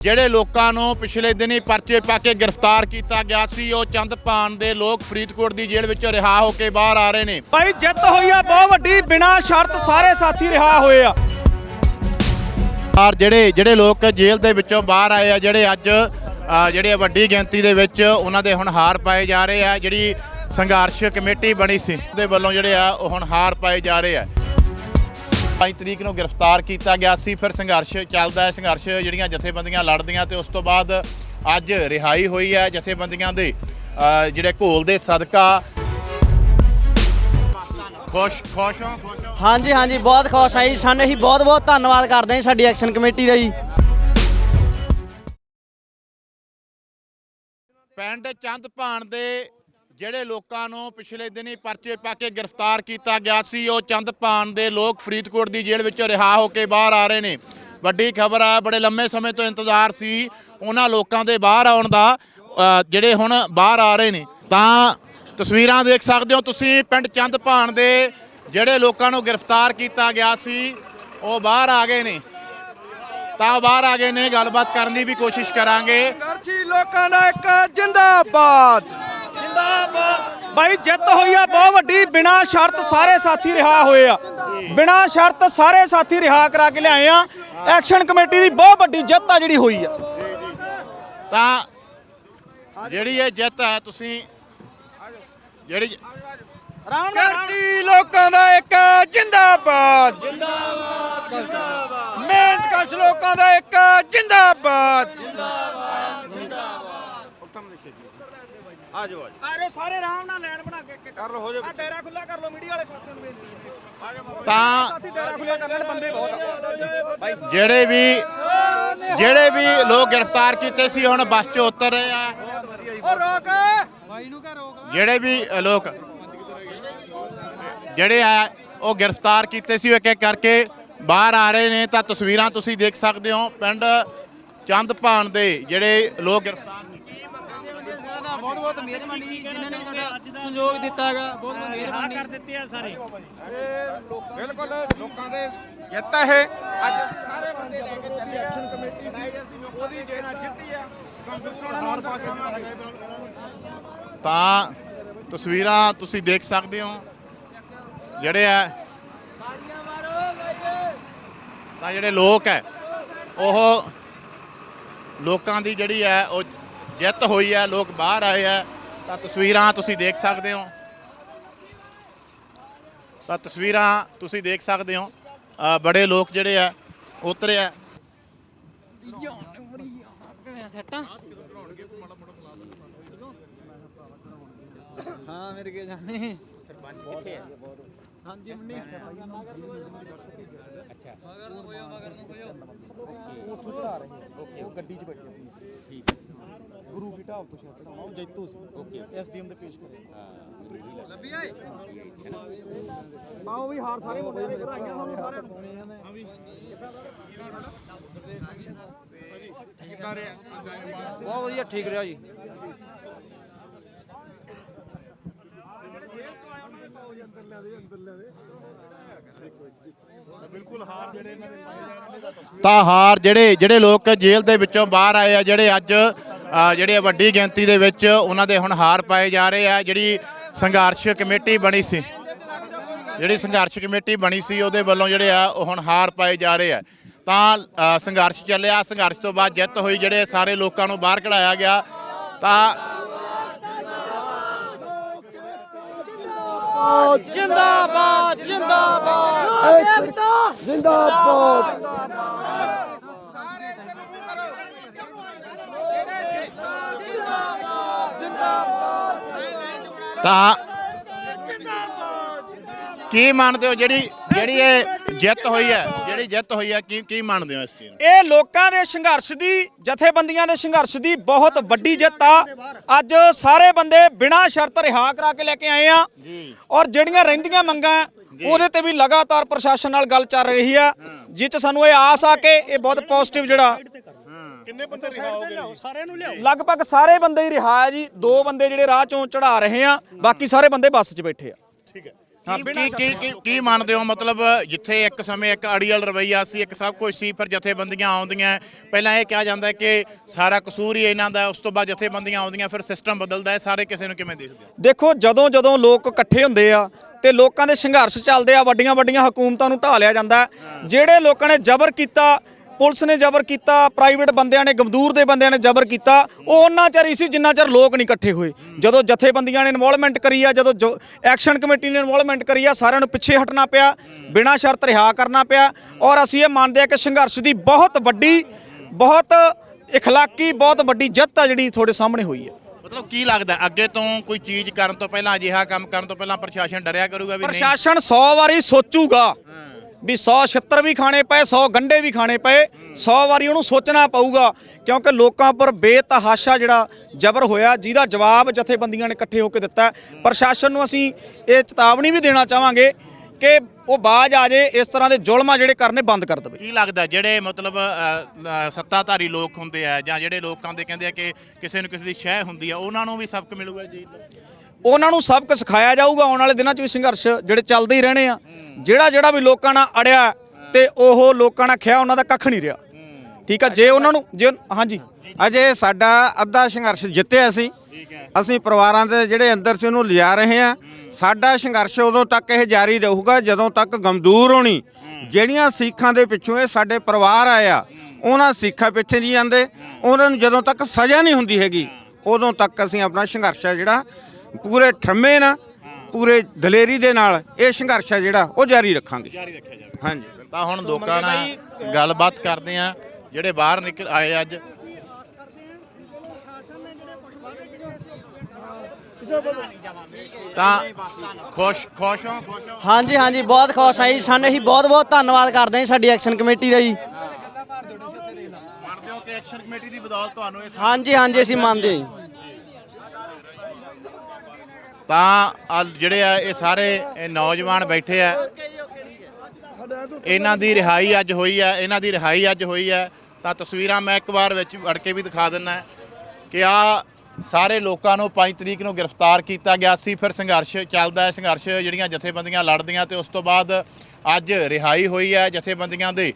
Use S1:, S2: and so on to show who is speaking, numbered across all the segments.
S1: ਜਿਹੜੇ ਲੋਕਾਂ ਨੂੰ ਪਿਛਲੇ ਦਿਨੀ ਪਰਚੇ ਪਾ ਕੇ ਗ੍ਰਿਫਤਾਰ ਕੀਤਾ ਗਿਆ ਸੀ ਉਹ ਚੰਦਪਾਨ ਦੇ ਲੋਕ ਫਰੀਦਕੋਟ ਦੀ ਜੇਲ੍ਹ ਵਿੱਚੋਂ ਰਿਹਾ ਹੋ ਕੇ ਬਾਹਰ ਆ ਰਹੇ ਨੇ।
S2: ਭਾਈ ਜਿੱਤ ਹੋਈ ਆ ਬਹੁਤ ਵੱਡੀ ਬਿਨਾ ਸ਼ਰਤ ਸਾਰੇ ਸਾਥੀ ਰਿਹਾ ਹੋਏ ਆ।
S1: ਔਰ ਜਿਹੜੇ ਜਿਹੜੇ ਲੋਕ ਜੇਲ੍ਹ ਦੇ ਵਿੱਚੋਂ ਬਾਹਰ ਆਏ ਆ ਜਿਹੜੇ ਅੱਜ ਅ, ਜਿਹੜੇ ਵੱਡੀ ਗਿਣਤੀ ਦੇ ਵਿੱਚ ਉਹਨਾਂ ਦੇ ਹੁਣ ਹਾਰ ਪਾਏ ਜਾ ਰਹੇ ਆ ਜਿਹੜੀ ਸੰਘਰਸ਼ ਕਮੇਟੀ ਬਣੀ ਸੀ ਦੇ ਵੱਲੋਂ ਜਿਹੜੇ ਆ ਉਹ ਹੁਣ ਹਾਰ ਪਾਏ ਜਾ ਰਹੇ ਆ। 5 ਤਰੀਕ ਨੂੰ ਗ੍ਰਿਫਤਾਰ ਕੀਤਾ ਗਿਆ ਸੀ। ਫਿਰ ਸੰਘਰਸ਼ ਚੱਲਦਾ ਹੈ। ਸੰਘਰਸ਼ ਜਿਹੜੀਆਂ ਜਥੇਬੰਦੀਆਂ ਲੜਦੀਆਂ ਤੇ ਉਸ ਤੋਂ ਬਾਅਦ ਅੱਜ ਰਿਹਾਈ ਹੋਈ ਹੈ ਜਥੇਬੰਦੀਆਂ ਦੇ। ਜਿਹੜੇ ਘੋਲ ਦੇ ਸਦਕਾ। ਖੁਸ਼ ਖੁਸ਼ ਹਾਂ ਖੁਸ਼ ਹਾਂ।
S3: ਹਾਂਜੀ ਹਾਂਜੀ ਬਹੁਤ ਖੁਸ਼ ਆ ਜੀ। ਸਾਨੂੰ ਅਸੀਂ ਬਹੁਤ ਬਹੁਤ ਧੰਨਵਾਦ ਕਰਦੇ ਹਾਂ ਸਾਡੀ ਐਕਸ਼ਨ ਕਮੇਟੀ ਦਾ ਜੀ।
S1: ਪਿੰਡ ਚੰਦਪਾਨ ਦੇ ਜਿਹੜੇ ਲੋਕਾਂ ਨੂੰ ਪਿਛਲੇ ਦਿਨੀ ਪਰਚੇ ਪਾ ਕੇ ਗ੍ਰਿਫਤਾਰ ਕੀਤਾ ਗਿਆ ਸੀ, ਉਹ ਚੰਦ ਚੰਦਪਾਨ ਦੇ ਲੋਕ ਫਰੀਦਕੋਟ ਦੀ ਜੇਲ੍ਹ ਵਿੱਚੋਂ ਰਿਹਾ ਹੋ ਕੇ ਬਾਹਰ ਆ ਰਹੇ ਨੇ। ਵੱਡੀ ਖਬਰ ਆ ਬੜੇ ਲੰਮੇ ਸਮੇਂ ਤੋਂ ਇੰਤਜ਼ਾਰ ਸੀ, ਉਹਨਾਂ ਲੋਕਾਂ ਦੇ ਬਾਹਰ ਆਉਣ ਦਾ ਜਿਹੜੇ ਹੁਣ ਬਾਹਰ ਆ ਰਹੇ ਨੇ। ਤਾਂ ਤਸਵੀਰਾਂ ਦੇਖ ਸਕਦੇ ਹੋ ਤੁਸੀਂ, ਪਿੰਡ ਚੰਦ ਚੰਦਪਾਨ ਦੇ ਜਿਹੜੇ ਲੋਕਾਂ ਨੂੰ ਗ੍ਰਿਫਤਾਰ ਕੀਤਾ ਗਿਆ ਸੀ, ਉਹ ਬਾਹਰ ਆ ਗਏ ਨੇ। ਤਾਂ ਬਾਹਰ ਆ ਗਏ ਨੇ, ਗੱਲਬਾਤ ਕਰਨ ਦੀ ਵੀ ਕੋਸ਼ਿਸ਼ ਕਰਾਂਗੇ।
S2: ਸੰਘਰਸ਼ੀ ਲੋਕਾਂ ਦਾ ਇੱਕ ਜਿੰਦਾਬਾਦ। ਭਾਈ ਜਿੱਤ ਹੋਈ ਆ ਬਹੁਤ ਵੱਡੀ ਬਿਨਾ ਸ਼ਰਤ ਸਾਰੇ ਸਾਥੀ ਰਿਹਾ ਹੋਏ ਆ। ਬਿਨਾ ਸ਼ਰਤ ਸਾਰੇ ਸਾਥੀ ਰਿਹਾ ਕਰਾ ਕੇ ਲਿਆਏ ਆ। ਐਕਸ਼ਨ ਕਮੇਟੀ ਦੀ ਬਹੁਤ ਵੱਡੀ ਜਿੱਤ ਆ ਜਿਹੜੀ ਹੋਈ ਆ।
S1: ਤਾਂ ਜਿਹੜੀ ਇਹ ਜਿੱਤ ਹੈ ਤੁਸੀਂ ਜਿਹੜੀ
S2: ਕਰਤੀ ਲੋਕਾਂ ਦਾ ਇੱਕ ਜਿੰਦਾਬਾਦ। ਜਿੰਦਾਬਾਦ ਮਿਹਨਤ ਕਸ਼ ਲੋਕਾਂ ਦਾ ਇੱਕ ਜਿੰਦਾਬਾਦ। ਆਜੋ ਆਜੋ ਸਾਰੇ ਆਰਾਮ ਨਾਲ ਲਾਈਨ ਬਣਾ ਕੇ ਕਰ ਲੋ ਹੋ ਜਾ ਦਾਇਰਾ ਖੁੱਲਾ ਕਰ ਲੋ ਮੀਡੀਆ ਵਾਲੇ ਸਾਥੀਆਂ ਨੂੰ ਬੇਨਤੀ
S1: ਤਾਂ
S2: ਸਾਥੀ ਦਾਇਰਾ ਖੁੱਲਾ ਕਰ ਲੈਣ ਬੰਦੇ ਬਹੁਤ ਆ।
S1: ਜਿਹੜੇ ਵੀ ਜਿਹੜੇ ਵੀ ਲੋਕ ਗ੍ਰਿਫਤਾਰ ਕੀਤੇ ਸੀ ਹੁਣ ਬੱਸ 'ਚ ਉਤਰ ਰਹੇ ਆ।
S2: ਓ ਰੋਕ।
S1: ਜਿਹੜੇ ਵੀ ਅ, ਲੋਕ ਜਿਹੜੇ ਆ ਉਹ ਗ੍ਰਿਫਤਾਰ ਕੀਤੇ ਸੀ ਉਹ ਇੱਕ ਇੱਕ ਕਰਕੇ ਬਾਹਰ ਆ ਰਹੇ ਨੇ। ਤਾਂ ਤਸਵੀਰਾਂ ਤੁਸੀਂ ਦੇਖ ਸਕਦੇ ਹੋ ਪਿੰਡ ਚੰਦਪਾਨ ਦੇ ਜਿਹੜੇ ਲੋਕ ਗ੍ਰਿਫਤਾਰ
S4: ਬਹੁਤ ਬਹੁਤ ਮਿਹਰਬਾਨੀ ਜੀ, ਜਿਨ੍ਹਾਂ ਨੇ ਸਾਡਾ ਸਹਿਯੋਗ ਦਿੱਤਾ ਹੈਗਾ ਬਹੁਤ ਬਹੁਤ ਮਿਹਰਬਾਨੀ। ਕਰ ਦਿੱਤੇ ਆ ਸਾਰੇ।
S2: ਬਿਲਕੁਲ ਲੋਕਾਂ ਦੇ ਜਿੱਤ ਹੈ ਅੱਜ ਸਾਰੇ ਬੰਦੇ ਲੈ ਕੇ ਚੱਲੇ ਐਕਸ਼ਨ ਕਮੇਟੀ ਸੀ। ਉਹਦੀ ਜਿਹੜਾ ਜਿੱਤੀ ਆ।
S1: ਤਾਂ ਤਸਵੀਰਾਂ ਤੁਸੀਂ ਦੇਖ ਸਕਦੇ ਹੋ ਜਿਹੜੇ ਆ ਤਾਂ ਜਿਹੜੇ ਲੋਕ ਹੈ ਉਹ ਲੋਕਾਂ ਦੀ ਜਿਹੜੀ ਹੈ ਉਹ ਜਿੱਤ ਹੋਈ ਹੈ ਲੋਕ ਬਾਹਰ ਆਏ ਆ ਤਾਂ ਤਸਵੀਰਾਂ ਤੁਸੀਂ ਦੇਖ ਸਕਦੇ ਹੋ। ਤਾਂ ਤਸਵੀਰਾਂ ਤੁਸੀਂ ਦੇਖ ਸਕਦੇ ਹੋ। ਬੜੇ ਲੋਕ ਜਿਹੜੇ ਆ ਉਤਰੇ ਆ।
S4: ਸੈਟਾਂ
S3: ਹਾਂ ਮੇਰੇ ਕੇ ਜਾਣੇ।
S2: ਗੁਰੂ ਕੀ ਢਾਬ ਤੋਂ ਸ਼ਰਤ ਚੜਾਉਣਾ ਉਹ ਜੈਤੋ ਸੀ। ਓਕੇ। ਐਸਡੀਐਮ ਦੇ ਪੇਸ਼ ਕਰੇ। ਹਾਂ ਲੱਭੀ ਆਏ? ਆਓ ਵੀ ਹਾਰ ਸਾਰੇ ਮੁੰਡੇ ਨੇ ਭਰਾਈਆਂ ਤੁਹਾਨੂੰ ਸਾਰੇ ਹਾਂ ਵੀ ਬਹੁਤ ਵਧੀਆ ਠੀਕ ਰਿਹਾ ਜੀ।
S1: ਤਾਂ ਹਾਰ ਜਿਹੜੇ ਜਿਹੜੇ ਲੋਕ ਜੇਲ੍ਹ ਦੇ ਵਿੱਚੋਂ ਬਾਹਰ ਆਏ ਆ, ਜਿਹੜੇ ਅੱਜ ਜਿਹੜੇ ਵੱਡੀ ਗਿਣਤੀ ਦੇ ਵਿੱਚ ਉਹਨਾਂ ਦੇ ਹੁਣ ਹਾਰ ਪਾਏ ਜਾ ਰਹੇ ਆ, ਜਿਹੜੀ ਸੰਘਰਸ਼ ਕਮੇਟੀ ਬਣੀ ਸੀ। ਜਿਹੜੀ ਸੰਘਰਸ਼ ਕਮੇਟੀ ਬਣੀ ਸੀ, ਉਹਦੇ ਵੱਲੋਂ ਜਿਹੜੇ ਆ, ਉਹ ਹੁਣ ਹਾਰ ਪਾਏ ਜਾ ਰਹੇ ਆ। ਤਾਂ ਸੰਘਰਸ਼ ਚੱਲਿਆ। ਸੰਘਰਸ਼ ਤੋਂ ਬਾਅਦ ਜਿੱਤ ਹੋਈ, ਜਿਹੜੇ ਸਾਰੇ ਲੋਕਾਂ ਨੂੰ ਬਾਹਰ ਕਢਾਇਆ ਗਿਆ। ਤਾਂ
S4: ਜਿੰਦਾਬਾਦ ਜਿੰਦਾਬਾਦ
S1: ਤਾਂ ਕੀ ਮੰਨਦੇ ਹੋ ਜਿਹੜੀ ਜਿਹੜੀ ਇਹ ਜਿੱਤ ਹੋਈ ਹੈ? ਜਿਹੜੀ ਜਿੱਤ ਹੋਈ ਹੈ ਕੀ ਕੀ ਮੰਨਦੇ ਹੋ ਇਸ ਚੀਜ਼ ਨੂੰ?
S2: ਇਹ ਲੋਕਾਂ ਦੇ ਸੰਘਰਸ਼ ਦੀ ਜਥੇਬੰਦੀਆਂ ਦੇ ਸੰਘਰਸ਼ ਦੀ ਬਹੁਤ ਵੱਡੀ ਜਿੱਤ ਆ। ਅੱਜ ਸਾਰੇ ਬੰਦੇ ਬਿਨਾਂ ਸ਼ਰਤ ਰਿਹਾ ਕਰਾ ਕੇ ਲੈ ਕੇ ਆਏ ਆ।
S1: ਜੀ।
S2: ਔਰ ਜਿਹੜੀਆਂ ਰਹਿੰਦੀਆਂ ਮੰਗਾਂ ਉਹਦੇ ਤੇ ਵੀ ਲਗਾਤਾਰ ਪ੍ਰਸ਼ਾਸਨ ਨਾਲ ਗੱਲ ਚੱਲ ਰਹੀ ਆ। ਜਿਸ 'ਚ ਸਾਨੂੰ ਇਹ ਆਸ ਆ ਕਿ ਇਹ ਬਹੁਤ ਪੋਜ਼ਿਟਿਵ ਜਿਹੜਾ
S1: ਕਿੰਨੇ ਬੰਦੇ ਰਿਹਾ ਹੋ ਗਏ ਸਾਰਿਆਂ ਨੂੰ ਲਿਆਓ।
S2: ਲਗਭਗ ਸਾਰੇ ਬੰਦੇ ਹੀ ਰਿਹਾ ਆ ਜੀ। ਦੋ ਬੰਦੇ ਜਿਹੜੇ ਰਾਹ ਚੋਂ ਚੜਾ ਰਹੇ ਆ। ਬਾਕੀ ਸਾਰੇ ਬੰਦੇ ਬੱਸ 'ਚ ਬੈਠੇ ਆ।
S1: ਠੀਕ ਹੈ। ਕੀ ਕੀ- ਕੀ ਕੀ ਮੰਨਦੇ ਹੋ? ਮਤਲਬ ਜਿੱਥੇ ਇੱਕ ਸਮੇਂ ਇੱਕ ਅੜੀਅਲ ਰਵਈਆ ਸੀ ਇੱਕ ਸਭ ਕੁਝ ਸੀ ਫਿਰ ਜਥੇਬੰਦੀਆਂ ਆਉਂਦੀਆਂ। ਪਹਿਲਾਂ ਇਹ ਕਿਹਾ ਜਾਂਦਾ ਕਿ ਸਾਰਾ ਕਸੂਰ ਹੀ ਇਹਨਾਂ ਦਾ ਉਸ ਤੋਂ ਬਾਅਦ ਜਥੇਬੰਦੀਆਂ ਆਉਂਦੀਆਂ ਫਿਰ ਸਿਸਟਮ ਬਦਲਦਾ ਹੈ ਸਾਰੇ ਕਿਸੇ ਨੂੰ ਕਿਵੇਂ ਦੇਖਦੇ ਹੋ?
S2: ਦੇਖੋ ਜਦੋਂ ਜਦੋਂ ਲੋਕ ਇਕੱਠੇ ਹੁੰਦੇ ਆ ਤੇ ਲੋਕਾਂ ਦੇ ਸੰਘਰਸ਼ ਚੱਲਦੇ ਆ ਵੱਡੀਆਂ ਵੱਡੀਆਂ ਹਕੂਮਤਾਂ ਨੂੰ ਢਾਹ ਲਿਆ ਜਾਂਦਾ ਹੈ। ਜਿਹੜੇ ਲੋਕਾਂ ਨੇ ਜ਼ਬਰ ਕੀਤਾ ਪੁਲਿਸ ਨੇ ਜ਼ਬਰ ਕੀਤਾ ਪ੍ਰਾਈਵੇਟ ਬੰਦਿਆਂ ਨੇ ਗਮਦੂਰ ਦੇ ਬੰਦਿਆਂ ਨੇ ਜ਼ਬਰ ਕੀਤਾ। ਉਹ ਉਹਨਾਂ ਚਿਰ ਹੀ ਸੀ ਜਿੰਨਾ ਚਿਰ ਲੋਕ ਨਹੀਂ ਇਕੱਠੇ ਹੋਏ। ਜਦੋਂ ਜਥੇਬੰਦੀਆਂ ਨੇ ਇਨਵੋਲਵਮੈਂਟ ਕਰੀ ਆ ਜਦੋਂ ਐਕਸ਼ਨ ਕਮੇਟੀ ਨੇ ਇਨਵੋਲਵਮੈਂਟ ਕਰੀ ਆ ਸਾਰਿਆਂ ਨੂੰ ਪਿੱਛੇ ਹਟਣਾ ਪਿਆ ਬਿਨਾਂ ਸ਼ਰਤ ਰਿਹਾ ਕਰਨਾ ਪਿਆ। ਔਰ ਅਸੀਂ ਇਹ ਮੰਨਦੇ ਆ ਕਿ ਸੰਘਰਸ਼ ਦੀ ਬਹੁਤ ਵੱਡੀ ਬਹੁਤ ਇਖਲਾਕੀ ਬਹੁਤ ਵੱਡੀ ਜਿੱਤ ਆ ਜਿਹੜੀ ਤੁਹਾਡੇ ਸਾਹਮਣੇ ਹੋਈ ਹੈ।
S1: ਮਤਲਬ ਕੀ ਲੱਗਦਾ ਅੱਗੇ ਤੋਂ ਕੋਈ ਚੀਜ਼ ਕਰਨ ਤੋਂ ਪਹਿਲਾਂ ਅਜਿਹਾ ਕੰਮ ਕਰਨ ਤੋਂ ਪਹਿਲਾਂ ਪ੍ਰਸ਼ਾਸਨ ਡਰਿਆ ਕਰੂਗਾ ਵੀ ਨਹੀਂ?
S2: ਪ੍ਰਸ਼ਾਸਨ 100 ਵਾਰੀ ਸੋਚੂਗਾ। ਵੀ 100 ਛਿੱਤਰ ਵੀ ਖਾਣੇ ਪਏ 100 ਗੰਡੇ ਵੀ ਖਾਣੇ ਪਏ। 100 ਵਾਰੀ ਉਹਨੂੰ ਸੋਚਣਾ ਪਊਗਾ, ਕਿਉਂਕਿ ਲੋਕਾਂ ਉੱਪਰ ਬੇਤਹਾਸ਼ਾ ਜਿਹੜਾ ਜ਼ਬਰ ਹੋਇਆ, ਜਿਹਦਾ ਜਵਾਬ ਜਥੇਬੰਦੀਆਂ ਨੇ ਇਕੱਠੇ ਹੋ ਕੇ ਦਿੱਤਾ। ਪ੍ਰਸ਼ਾਸਨ ਨੂੰ ਅਸੀਂ ਇਹ ਚੇਤਾਵਨੀ ਵੀ ਦੇਣਾ ਚਾਹਾਂਗੇ ਕਿ ਉਹ ਬਾਜ ਆ ਜੇ, ਇਸ ਤਰ੍ਹਾਂ ਦੇ ਜ਼ੁਲਮਾਂ ਜਿਹੜੇ ਕਰਨੇ ਬੰਦ ਕਰ ਦੇਵੇ।
S1: ਕੀ ਲੱਗਦਾ, ਜਿਹੜੇ ਮਤਲਬ ਸੱਤਾਧਾਰੀ ਲੋਕ ਹੁੰਦੇ ਆ ਜਾਂ ਜਿਹੜੇ ਲੋਕਾਂ ਦੇ ਕਹਿੰਦੇ ਆ ਕਿ ਕਿਸੇ ਨੂੰ ਕਿਸੇ ਦੀ ਸ਼ਹਿ ਹੁੰਦੀ ਆ, ਉਹਨਾਂ ਨੂੰ ਵੀ ਸਬਕ ਮਿਲੂਗਾ ਜੀ?
S2: ਉਹਨਾਂ ਨੂੰ ਸਬਕ ਸਿਖਾਇਆ ਜਾਊਗਾ ਆਉਣ ਵਾਲੇ ਦਿਨਾਂ 'ਚ ਵੀ ਸੰਘਰਸ਼ ਜਿਹੜੇ ਚੱਲਦੇ ਹੀ ਰਹਿਣੇ ਆ। ਜਿਹੜਾ ਜਿਹੜਾ ਵੀ ਲੋਕਾਂ ਨਾਲ ਅੜਿਆ ਤੇ ਉਹ ਲੋਕਾਂ ਨਾਲ ਖਿਆ ਉਹਨਾਂ ਦਾ ਕੱਖ ਨਹੀਂ ਰਿਹਾ। ਠੀਕ ਆ ਜੇ ਉਹਨਾਂ ਨੂੰ ਜੇ ਹਾਂਜੀ।
S5: ਅਜੇ ਸਾਡਾ ਅੱਧਾ ਸੰਘਰਸ਼ ਜਿੱਤਿਆ ਸੀ। ਅਸੀਂ ਪਰਿਵਾਰਾਂ ਦੇ ਜਿਹੜੇ ਅੰਦਰ ਸੀ ਉਹਨੂੰ ਲਿਜਾ ਰਹੇ ਹਾਂ। ਸਾਡਾ ਸੰਘਰਸ਼ ਉਦੋਂ ਤੱਕ ਇਹ ਜਾਰੀ ਰਹੂਗਾ ਜਦੋਂ ਤੱਕ ਗਮਦੂਰ ਹੋਣੀ। ਜਿਹੜੀਆਂ ਸਿੱਖਾਂ ਦੇ ਪਿੱਛੋਂ ਇਹ ਸਾਡੇ ਪਰਿਵਾਰ ਆਇਆ ਉਹਨਾਂ ਸਿੱਖਾਂ ਪਿੱਛੇ ਨਹੀਂ ਜਾਂਦੇ। ਉਹਨਾਂ ਨੂੰ ਜਦੋਂ ਤੱਕ ਸਜ਼ਾ ਨਹੀਂ ਹੁੰਦੀ ਹੈਗੀ ਉਦੋਂ ਤੱਕ ਅਸੀਂ ਆਪਣਾ ਸੰਘਰਸ਼ ਜਿਹੜਾ ਪੂਰੇ ਠਰਮੇ ਨਾਲ ਪੂਰੇ ਦਲੇਰੀ ਦੇ ਨਾਲ ਇਹ ਸੰਘਰਸ਼ ਹੈ ਜਿਹੜਾ ਉਹ ਜਾਰੀ ਰੱਖਾਂਗੇ।
S1: ਜਾਰੀ ਰੱਖਿਆ ਜਾਵੇ।
S5: ਹਾਂਜੀ।
S1: ਤਾਂ ਹੁਣ ਲੋਕਾਂ ਨਾਲ ਗੱਲਬਾਤ ਕਰਦੇ ਆ ਜਿਹੜੇ ਬਾਹਰ ਨਿਕਲ ਆਏ ਅੱਜ। ਤਾਂ ਖੁਸ਼ ਖੁਸ਼ ਹੋ? ਖੁਸ਼ ਹੋ
S3: ਹਾਂਜੀ ਹਾਂਜੀ ਬਹੁਤ ਖੁਸ਼ ਆ ਜੀ। ਸਾਨੂੰ ਅਸੀਂ ਬਹੁਤ ਬਹੁਤ ਧੰਨਵਾਦ ਕਰਦੇ ਹਾਂ ਸਾਡੀ ਐਕਸ਼ਨ ਕਮੇਟੀ ਦਾ ਜੀ।
S1: ਮੰਨਦੇ ਹੋ ਕਿ ਐਕਸ਼ਨ ਕਮੇਟੀ ਦੀ ਬਦੌਲਤ ਤੁਹਾਨੂੰ ਇਹ
S3: ਹਾਂਜੀ ਹਾਂਜੀ ਅਸੀਂ ਮੰਨਦੇ ਹਾਂ
S1: ਤਾਂ ਆਹ ਜਿਹੜੇ ਆ, ਇਹ ਸਾਰੇ ਇਹ ਨੌਜਵਾਨ ਬੈਠੇ ਆ। ਇਹਨਾਂ ਦੀ ਰਿਹਾਈ ਅੱਜ ਹੋਈ ਆ, ਇਹਨਾਂ ਦੀ ਰਿਹਾਈ ਅੱਜ ਹੋਈ ਆ। ਤਾਂ ਤਸਵੀਰਾਂ ਮੈਂ ਇੱਕ ਵਾਰ ਵਿੱਚ ਵੜ ਕੇ ਵੀ ਦਿਖਾ ਦਿੰਨਾ ਕਿ ਆ ਸਾਰੇ ਲੋਕਾਂ ਨੂੰ 5 ਤਰੀਕ ਨੂੰ ਗ੍ਰਿਫਤਾਰ ਕੀਤਾ ਗਿਆ ਸੀ। ਫਿਰ ਸੰਘਰਸ਼ ਚੱਲਦਾ ਹੈ, ਸੰਘਰਸ਼ ਜਿਹੜੀਆਂ ਜਥੇਬੰਦੀਆਂ ਲੜਦੀਆਂ ਤੇ ਉਸ ਤੋਂ ਬਾਅਦ ਅੱਜ ਰਿਹਾਈ ਹੋਈ ਹੈ ਜਥੇਬੰਦੀਆਂ ਦੇ।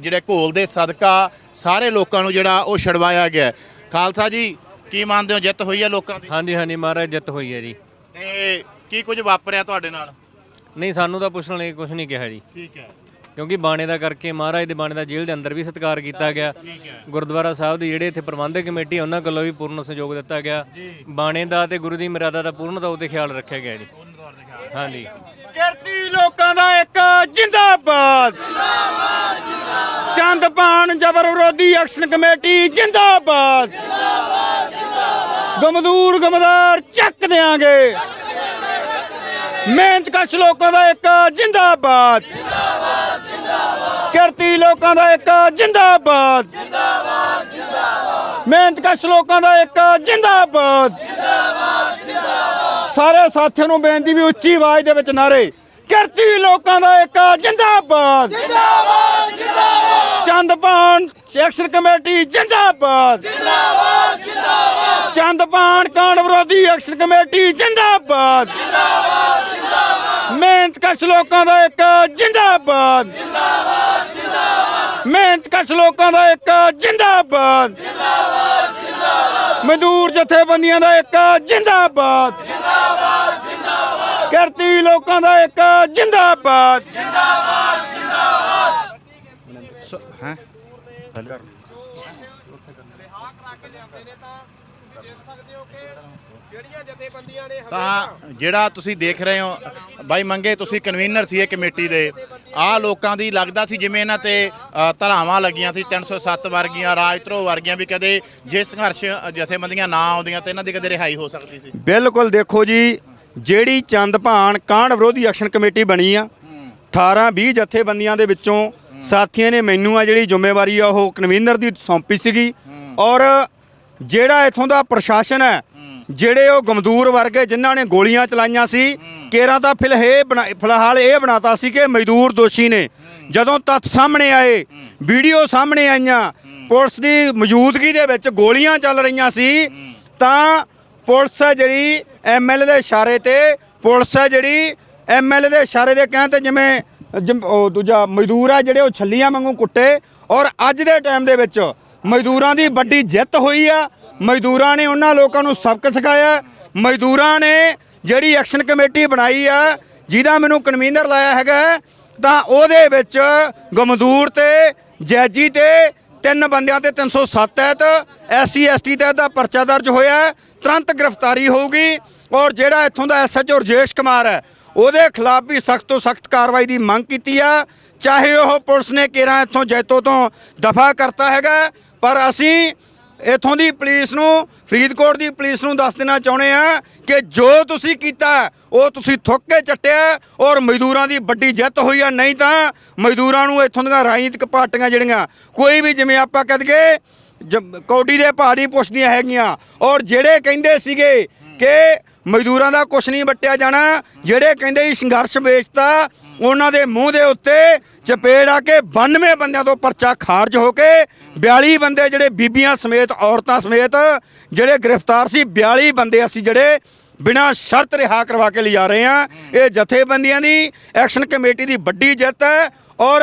S1: ਜਿਹੜੇ ਘੋਲ ਦੇ ਸਦਕਾ ਸਾਰੇ ਲੋਕਾਂ ਨੂੰ ਜਿਹੜਾ ਉਹ ਛਡਵਾਇਆ ਗਿਆ ਖਾਲਸਾ ਜੀ, ਕੀ ਮੰਨਦੇ ਹੋ? ਜਿੱਤ ਹੋਈ ਹੈ ਲੋਕਾਂ ਦੀ?
S6: ਹਾਂਜੀ ਹਾਂਜੀ, ਮਹਾਰਾਜ, ਜਿੱਤ ਹੋਈ ਹੈ ਜੀ।
S1: ਤੇ ਕੀ ਕੁਝ ਵਾਪਰਿਆ ਤੁਹਾਡੇ ਨਾਲ?
S6: ਨਹੀਂ ਸਾਨੂੰ ਤਾਂ ਪੁੱਛਣ ਲਈ ਕੁਝ ਨਹੀਂ ਕਿਹਾ ਜੀ।
S1: ਠੀਕ ਹੈ।
S6: ਕਿਉਂਕਿ ਬਾਣੇ ਦਾ ਕਰਕੇ ਮਹਾਰਾਜ ਦੇ ਬਾਣੇ ਦਾ ਜੇਲ੍ਹ ਦੇ ਅੰਦਰ ਵੀ ਸਤਿਕਾਰ ਕੀਤਾ ਗਿਆ। ਗੁਰਦੁਆਰਾ ਸਾਹਿਬ ਦੀ ਜਿਹੜੇ ਇੱਥੇ ਪ੍ਰਬੰਧਕ ਕਮੇਟੀ ਉਹਨਾਂ ਵੱਲੋਂ ਵੀ ਪੂਰਨ ਸਹਿਯੋਗ ਦਿੱਤਾ ਗਿਆ। ਬਾਣੇ ਦਾ ਤੇ ਗੁਰੂ ਦੀ ਮਰਿਆਦਾ ਦਾ ਪੂਰਨ ਤੌਰ ਤੇ ਖਿਆਲ ਰੱਖਿਆ ਗਿਆ ਜੀ। ਹਾਂਜੀ।
S2: ਕਿਰਤੀ ਲੋਕਾਂ ਦਾ ਇੱਕ ਜਿੰਦਾਬਾਦ। ਚੰਦਪਾਨ ਜਬਰ ਵਿਰੋਧੀ ਐਕਸ਼ਨ ਕਮੇਟੀ ਜਿੰਦਾਬਾਦ। ਗਮਦੂਰ ਗਮਦਾਰ ਚੱਕ ਦੇਾਂਗੇ ਮਿਹਨਤ ਕਸ਼ ਲੋਕਾਂ ਦਾ ਇੱਕ ਜਿੰਦਾਬਾਦ। ਕਿਰਤੀ ਲੋਕਾਂ ਦਾ ਇੱਕ ਜਿੰਦਾਬਾਦ। ਮਿਹਨਤ ਕਸ਼ ਲੋਕਾਂ ਦਾ ਇੱਕ ਜਿੰਦਾਬਾਦ। ਸਾਰੇ ਸਾਥੀਆਂ ਨੂੰ ਬੇਨਤੀ ਵੀ ਉੱਚੀ ਆਵਾਜ਼ ਦੇ ਵਿੱਚ ਨਾਰੇ। ਕਿਰਤੀ ਲੋਕਾਂ ਦਾ ਇੱਕ ਜਿੰਦਾਬਾਦ। ਜਿੰਦਾਬਾਦ ਜਿੰਦਾਬਾਦ। ਚੰਦਪਾਨ ਐਕਸ਼ਨ ਕਮੇਟੀ ਜਿੰਦਾਬਾਦ ਜਿੰਦਾਬਾਦ ਜਿੰਦਾਬਾਦ। ਚੰਦਪਾਨ ਕਾਂਡ ਵਿਰੋਧੀ ਐਕਸ਼ਨ ਕਮੇਟੀ ਜਿੰਦਾਬਾਦ। ਜਿੰਦਾਬਾਦ ਜਿੰਦਾਬਾਦ ਮਿਹਨਤ ਕਸ਼ ਲੋਕਾਂ ਦਾ ਇੱਕ ਜਿੰਦਾਬਾਦ। ਜਿੰਦਾਬਾਦ ਜਿੰਦਾਬਾਦ ਮਿਹਨਤ ਕਸ਼ ਲੋਕਾਂ ਦਾ ਇੱਕ ਜਿੰਦਾਬਾਦ। ਜਿੰਦਾਬਾਦ ਜਿੰਦਾਬਾਦ ਮਜ਼ਦੂਰ ਜਥੇਬੰਦੀਆਂ ਦਾ ਇੱਕ ਜਿੰਦਾਬਾਦ। ਕਿਰਤੀ ਲੋਕਾਂ ਦਾ ਇੱਕ ਜਿੰਦਾਬਾਦ।
S1: ਹੈ? ਤਾਂ ਜਿਹੜਾ ਤੁਸੀਂ ਦੇਖ ਰਹੇ ਹੋ ਬਾਈ ਮੰਗੇ ਤੁਸੀਂ ਕਨਵੀਨਰ ਸੀ ਇਹ ਕਮੇਟੀ ਦੇ। ਆਹ ਲੋਕਾਂ ਦੀ ਲੱਗਦਾ ਸੀ ਜਿਵੇਂ ਇਹਨਾਂ ਤੇ ਧਾਰਾਵਾਂ ਲੱਗੀਆਂ ਸੀ 307 ਵਰਗੀਆਂ ਰਾਜਧਰੋ ਵਰਗੀਆਂ ਵੀ ਕਦੇ ਜੇ ਸੰਘਰਸ਼ ਜਥੇਬੰਦੀਆਂ ਨਾ ਆਉਂਦੀਆਂ ਤੇ ਇਹਨਾਂ ਦੀ ਕਦੇ ਰਿਹਾਈ ਹੋ ਸਕਦੀ ਸੀ।
S7: ਬਿਲਕੁਲ ਦੇਖੋ ਜੀ ਜਿਹੜੀ ਚੰਦਪਾਨ ਕਾਂਡ ਵਿਰੋਧੀ ਐਕਸ਼ਨ ਕਮੇਟੀ ਬਣੀ ਆ 18 20 ਜਥੇਬੰਦੀਆਂ ਦੇ ਵਿੱਚੋਂ ਸਾਥੀਆਂ ਨੇ ਮੈਨੂੰ ਆ ਜਿਹੜੀ ਜ਼ਿੰਮੇਵਾਰੀ ਆ ਉਹ ਕਨਵੀਨਰ ਦੀ ਸੌਂਪੀ ਸੀਗੀ। ਔਰ ਜਿਹੜਾ ਇਥੋਂ ਦਾ ਪ੍ਰਸ਼ਾਸਨ ਹੈ ਜਿਹੜੇ ਉਹ ਗਮਦੂਰ ਵਰਗੇ ਜਿਨ੍ਹਾਂ ਨੇ ਗੋਲੀਆਂ ਚਲਾਈਆਂ ਸੀ ਕੇਰਾਂ ਤਾਂ ਬਣਾ- ਫਿਲਹਾਲ ਇਹ ਬਣਾਤਾ ਸੀ ਕਿ ਮਜ਼ਦੂਰ ਦੋਸ਼ੀ ਨੇ। ਜਦੋਂ ਤੱਥ ਸਾਹਮਣੇ ਆਏ ਵੀਡੀਓ ਸਾਹਮਣੇ ਆਈਆਂ ਪੁਲਿਸ ਦੀ ਮੌਜੂਦਗੀ ਦੇ ਵਿੱਚ ਗੋਲੀਆਂ ਚੱਲ ਰਹੀਆਂ ਸੀ ਤਾਂ ਪੁਲਿਸ ਹੈ ਜਿਹੜੀ ਐਮਐਲਏ ਦੇ ਇਸ਼ਾਰੇ ਤੇ ਪੁਲਿਸ ਹੈ ਜਿਹੜੀ ਐਮਐਲਏ ਦੇ ਇਸ਼ਾਰੇ ਦੇ ਕਹਿਣ ਤੇ ਜਿਵੇਂ ਉਹ ਦੂਜਾ ਮਜ਼ਦੂਰ ਆ ਜਿਹੜੇ ਉਹ ਛੱਲੀਆਂ ਵਾਂਗੂ ਕੁੱਟੇ ਔਰ ਅੱਜ ਦੇ ਟਾਈਮ ਦੇ ਵਿੱਚ ਮਜ਼ਦੂਰਾਂ ਦੀ ਵੱਡੀ ਜਿੱਤ ਹੋਈ ਆ। ਮਜ਼ਦੂਰਾਂ ਨੇ ਉਹਨਾਂ ਲੋਕਾਂ ਨੂੰ ਸਬਕ ਸਿਖਾਇਆ। ਮਜ਼ਦੂਰਾਂ ਨੇ ਜਿਹੜੀ ਐਕਸ਼ਨ ਕਮੇਟੀ ਬਣਾਈ ਆ, ਜਿਹਦਾ ਮੈਨੂੰ ਕਨਵੀਨਰ ਲਾਇਆ ਹੈਗਾ, ਤਾਂ ਉਹਦੇ ਵਿੱਚ ਗਮਦੂਰ ਤੇ, ਜੈਜੀ ਤੇ, ਤਿੰਨ ਬੰਦਿਆਂ ਤੇ 307 ਤਹਿਤ ਐਸਸੀ, ਐਸਟੀ ਤਹਿਤ ਦਾ ਪਰਚਾ ਦਰਜ ਹੋਇਆ। ਤੁਰੰਤ ਗ੍ਰਿਫਤਾਰੀ ਹੋਊਗੀ ਔਰ ਜਿਹੜਾ ਇੱਥੋਂ ਦਾ ਐਸਐਚਓ ਰਜੇਸ਼ ਕੁਮਾਰ ਹੈ ਉਹਦੇ ਖਿਲਾਫ ਵੀ ਸਖਤ ਤੋਂ ਸਖਤ ਕਾਰਵਾਈ ਦੀ ਮੰਗ ਕੀਤੀ ਆ। ਚਾਹੇ ਉਹ ਪੁਲਿਸ ਨੇ ਕੇਰਾ ਇੱਥੋਂ ਜੈਤੋ ਤੋਂ ਦਫਾ ਕਰਤਾ ਹੈਗਾ, ਪਰ ਅਸੀਂ ਇਥੋਂ ਦੀ ਪੁਲਿਸ ਨੂੰ, ਫਰੀਦਕੋਟ ਦੀ ਪੁਲਿਸ ਨੂੰ ਦੱਸ ਦੇਣਾ ਚਾਹੁੰਦੇ ਆ ਕਿ ਜੋ ਤੁਸੀਂ ਕੀਤਾ, ਉਹ ਤੁਸੀਂ ਥੁੱਕ ਕੇ ਚੱਟਿਆ ਔਰ ਮਜ਼ਦੂਰਾਂ ਦੀ ਵੱਡੀ ਜਿੱਤ ਹੋਈ ਆ। ਨਹੀਂ ਤਾਂ ਮਜ਼ਦੂਰਾਂ ਨੂੰ ਇਥੋਂ ਦੀਆਂ ਰਾਜਨੀਤਿਕ ਪਾਰਟੀਆਂ ਜਿਹੜੀਆਂ, ਕੋਈ ਵੀ ਜਿਵੇਂ ਆਪਾਂ ਕਹਿ ਦਈਏ ਜ- ਕੌਡੀ ਦੇ ਪਹਾੜੀ ਪੁੱਛਦੀਆਂ ਹੈਗੀਆਂ ਔਰ ਜਿਹੜੇ ਕਹਿੰਦੇ ਸੀਗੇ ਕਿ ਮਜ਼ਦੂਰਾਂ ਦਾ ਕੁਛ ਨਹੀਂ ਵੱਟਿਆ ਜਾਣਾ। ਜਿਹੜੇ ਕਹਿੰਦੇ ਸੀ ਸੰਘਰਸ਼ ਵੇਚਤਾ, ਉਹਨਾਂ ਦੇ ਮੂੰਹ ਦੇ ਉੱਤੇ ਚਪੇੜ ਆ ਕੇ 92 ਬੰਦਿਆਂ ਤੋਂ ਪਰਚਾ ਖਾਰਜ ਹੋ ਕੇ 42 ਬੰਦੇ ਜਿਹੜੇ ਬੀਬੀਆਂ ਸਮੇਤ, ਔਰਤਾਂ ਸਮੇਤ ਜਿਹੜੇ ਗ੍ਰਿਫਤਾਰ ਸੀ 42 ਬੰਦੇ ਅਸੀਂ ਜਿਹੜੇ ਬਿਨਾਂ ਸ਼ਰਤ ਰਿਹਾ ਕਰਵਾ ਕੇ ਲਿਜਾ ਰਹੇ ਆ ਇਹ ਜਥੇਬੰਦੀਆਂ ਦੀ ਐਕਸ਼ਨ ਕਮੇਟੀ ਦੀ ਵੱਡੀ ਜਿੱਤ ਹੈ ਔਰ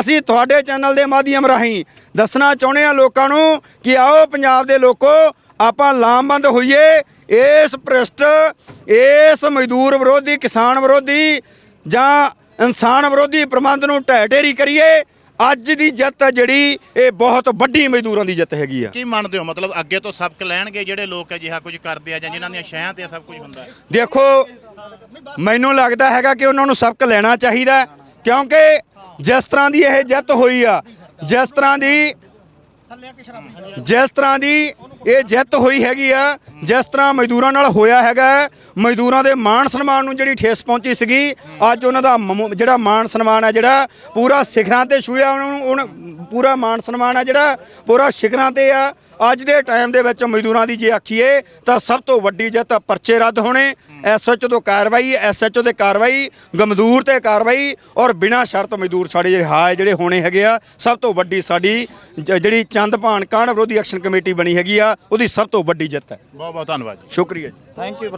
S7: ਅਸੀਂ ਤੁਹਾਡੇ ਚੈਨਲ ਦੇ ਮਾਧਿਅਮ ਰਾਹੀਂ ਦੱਸਣਾ ਚਾਹੁੰਦੇ ਆ ਲੋਕਾਂ ਨੂੰ ਕਿ ਆਓ ਪੰਜਾਬ ਦੇ ਲੋਕੋ, ਆਪਾਂ ਲਾਮਬੰਦ ਹੋਈਏ। ਇਸ ਭ੍ਰਿਸ਼ਟ ਇਸ ਮਜ਼ਦੂਰ ਵਿਰੋਧੀ ਕਿਸਾਨ ਵਿਰੋਧੀ ਜਾਂ ਇਨਸਾਨ ਵਿਰੋਧੀ ਪ੍ਰਬੰਧ ਨੂੰ ਢਹਿ ਢੇਰੀ ਕਰੀਏ ਅੱਜ ਦੀ ਜਿੱਤ ਹੈ ਜਿਹੜੀ ਇਹ ਬਹੁਤ ਵੱਡੀ ਮਜ਼ਦੂਰਾਂ ਦੀ ਜਿੱਤ ਹੈਗੀ ਆ।
S1: ਕੀ ਮੰਨਦੇ ਹੋ? ਮਤਲਬ ਅੱਗੇ ਤੋਂ ਸਬਕ ਲੈਣਗੇ ਜਿਹੜੇ ਲੋਕ ਅਜਿਹਾ ਕੁਝ ਕਰਦੇ ਆ ਜਾਂ ਜਿਨ੍ਹਾਂ ਦੀਆਂ ਸ਼ਹਿਆਂ ਤੇ ਸਭ ਕੁਝ ਹੁੰਦਾ? ਹੈ
S7: ਦੇਖੋ ਮੈਨੂੰ ਲੱਗਦਾ ਹੈਗਾ ਕਿ ਉਹਨਾਂ ਨੂੰ ਸਬਕ ਲੈਣਾ ਚਾਹੀਦਾ ਕਿਉਂਕਿ ਜਿਸ ਤਰ੍ਹਾਂ ਦੀ ਇਹ ਜਿੱਤ ਹੋਈ ਆ ਜਿਸ ਤਰ੍ਹਾਂ ਦੀ ਜਿਸ ਤਰ੍ਹਾਂ ਦੀ ਇਹ ਜਿੱਤ ਹੋਈ ਹੈਗੀ ਆ। ਜਿਸ ਤਰ੍ਹਾਂ ਮਜ਼ਦੂਰਾਂ ਨਾਲ ਹੋਇਆ ਹੈਗਾ ਮਜ਼ਦੂਰਾਂ ਦੇ ਮਾਣ ਸਨਮਾਨ ਨੂੰ ਜਿਹੜੀ ਠੇਸ ਪਹੁੰਚੀ ਸੀਗੀ, ਅੱਜ ਉਹਨਾਂ ਦਾ ਮਮ- ਜਿਹੜਾ ਮਾਣ ਸਨਮਾਨ ਹੈ ਜਿਹੜਾ, ਪੂਰਾ ਸਿਖਰਾਂ ਤੇ ਛੂਇਆ ਉਹਨਾਂ ਨੂੰ ਉਹਨਾਂ- ਪੂਰਾ ਮਾਣ ਸਨਮਾਨ ਹੈ ਜਿਹੜਾ, ਪੂਰਾ ਸਿਖਰਾਂ ਤੇ ਆ। ਅੱਜ ਦੇ ਟਾਈਮ ਦੇ ਵਿੱਚ ਮਜ਼ਦੂਰਾਂ ਦੀ ਜੇ ਆਖੀਏ ਤਾਂ ਸਭ ਤੋਂ ਵੱਡੀ ਜਿੱਤ ਪਰਚੇ ਰੱਦ ਹੋਣੇ ਐਸਐਚਓ ਤੋਂ ਕਾਰਵਾਈ ਐਸਐਚਓ ਤੇ ਕਾਰਵਾਈ ਗਮਦੂਰ ਤੇ ਕਾਰਵਾਈ ਔਰ ਬਿਨਾਂ ਸ਼ਰਤ ਮਜ਼ਦੂਰ ਸਾਡੇ ਜਿਹੜੇ ਹਾਏ ਜਿਹੜੇ ਹੋਣੇ ਹੈਗੇ ਆ ਸਭ ਤੋਂ ਵੱਡੀ ਸਾਡੀ ਜ- ਜਿਹੜੀ ਚੰਦਪਾਨ ਕਾਂਡ ਵਿਰੋਧੀ ਐਕਸ਼ਨ ਕਮੇਟੀ ਬਣੀ ਹੈਗੀ ਆ ਉਹਦੀ ਸਭ ਤੋਂ ਵੱਡੀ ਜਿੱਤ ਹੈ।
S1: ਬਹੁਤ ਬਹੁਤ ਧੰਨਵਾਦ ਜੀ।
S7: ਸ਼ੁਕਰੀਆ ਜੀ।
S2: Thank you